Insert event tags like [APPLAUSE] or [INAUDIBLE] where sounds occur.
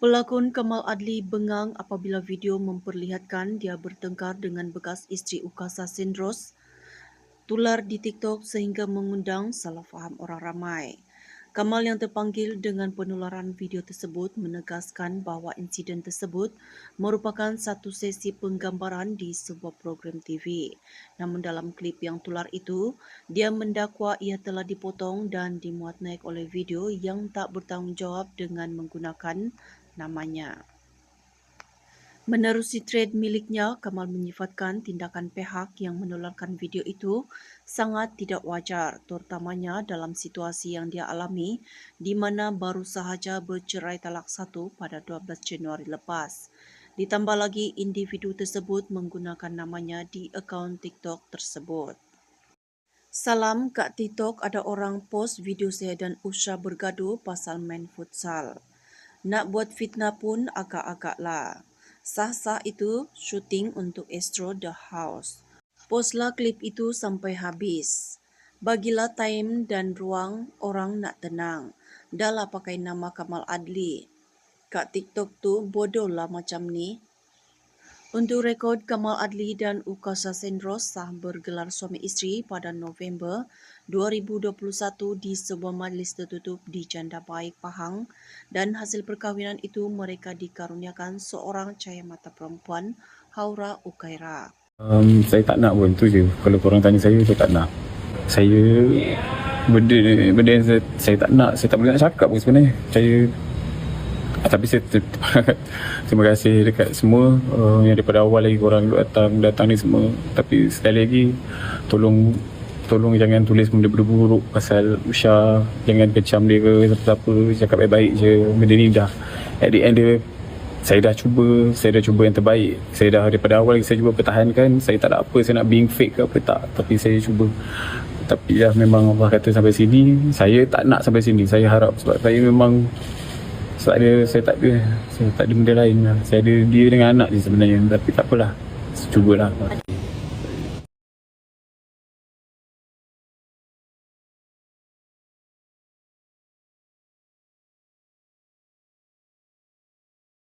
Pelakon Kamal Adli bengang apabila video memperlihatkan dia bertengkar dengan bekas isteri Ukasa Sindros tular di TikTok sehingga mengundang salah faham orang ramai. Kamal yang terpanggil dengan penularan video tersebut menegaskan bahawa insiden tersebut merupakan satu sesi penggambaran di sebuah program TV. Namun dalam klip yang tular itu, dia mendakwa ia telah dipotong dan dimuat naik oleh video yang tak bertanggungjawab dengan menggunakan namanya. Menerusi thread miliknya, Kamal menyifatkan tindakan pihak yang menularkan video itu sangat tidak wajar, terutamanya dalam situasi yang dia alami di mana baru sahaja bercerai talak satu pada 12 Januari lepas. Ditambah lagi, individu tersebut menggunakan namanya di akaun TikTok tersebut. Salam kat TikTok ada orang post video saya dan Usha bergaduh pasal main futsal. Nak buat fitnah pun agak-agaklah. Sah-sah itu syuting untuk Astro The House. Postlah klip itu sampai habis. Bagilah time dan ruang orang nak tenang. Dah lah pakai nama Kamal Adli. Kat TikTok tu bodoh lah macam ni. Untuk rekod, Kamal Adli dan Ukasa Sendros sah bergelar suami isteri pada November 2021 di sebuah majlis tertutup di Janda Baik Pahang dan hasil perkahwinan itu mereka dikaruniakan seorang cahaya mata perempuan, Haura Ukaira. Um, saya tak nak pun tu je. Kalau korang tanya saya, saya tak nak. Saya benda benda yang saya, saya tak nak, saya tak boleh nak cakap pun sebenarnya. Saya tapi saya ter- [LAUGHS] terima kasih dekat semua uh, yang daripada awal lagi korang datang datang ni semua. Tapi sekali lagi tolong tolong jangan tulis benda buruk pasal Usha. Jangan kecam dia ke siapa-siapa. Cakap baik-baik je. Benda ni dah at the end dia saya dah cuba saya dah cuba yang terbaik. Saya dah daripada awal saya cuba pertahankan. Saya tak ada apa saya nak being fake ke apa tak. Tapi saya cuba. Tapi ya memang Allah kata sampai sini saya tak nak sampai sini. Saya harap sebab saya memang sebab dia saya tak ada saya tak ada benda lain lah. Saya ada dia dengan anak je sebenarnya tapi tak apalah. Cubalah.